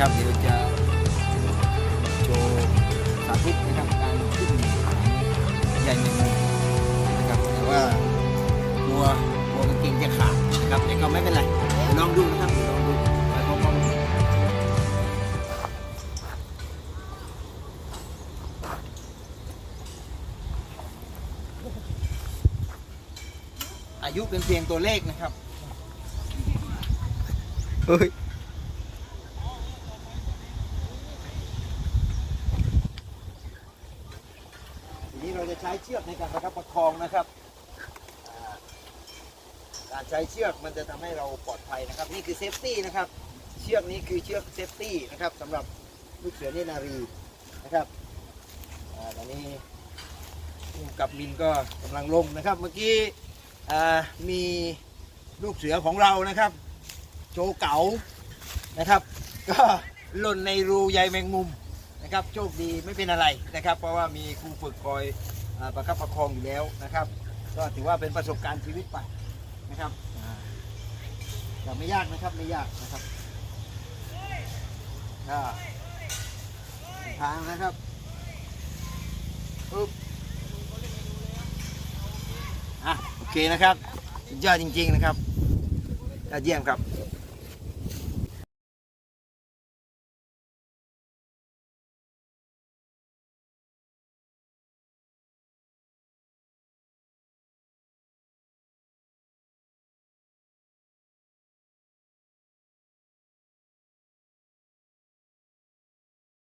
นะครับ เดี๋ยวจะโชว์สาธิตนะครับการขึ้นใหญ่ในมือนะครับแต่ว่ากลัวกลัวกางเกงจะขาดนะครับแต่ก็ไม่เป็นไรลองดูนะครับลองดูไปพร้อมๆกันอายุเป็นเพียงตัวเลขนะครับเฮ้ย ทีนี้เรา จะใช้เชือกในการประคับประคองนะครับการใช้เชือกมันจะทำให้เราปลอดภัยนะครับ นี่คือเซฟตี้นะครับ เชือกนี้คือเชือกเซฟตี้นะครับสำหรับลูกเสือเนนารีนะครับอ่าตอนนี้กับมินก็กำลังลงนะครับ เมื่อกี้มีลูกเสือของเรานะครับ โจเก๋านะครับ ก็หล่นในรูใยแมงมุมนะครับ โชคดีไม่เป็นอะไรนะครับ เพราะว่ามีครูฝึกคอย ประคับประคองอยู่แล้วนะครับ ก็ถือว่าเป็นประสบการณ์ชีวิตไปนะครับอ่าแต่ไม่ยากนะครับไม่ยากนะครับก็ทางนะครับปึ๊บอะโอเคนะครับยอดจริง ๆ นะครับยอดเยี่ยมครับ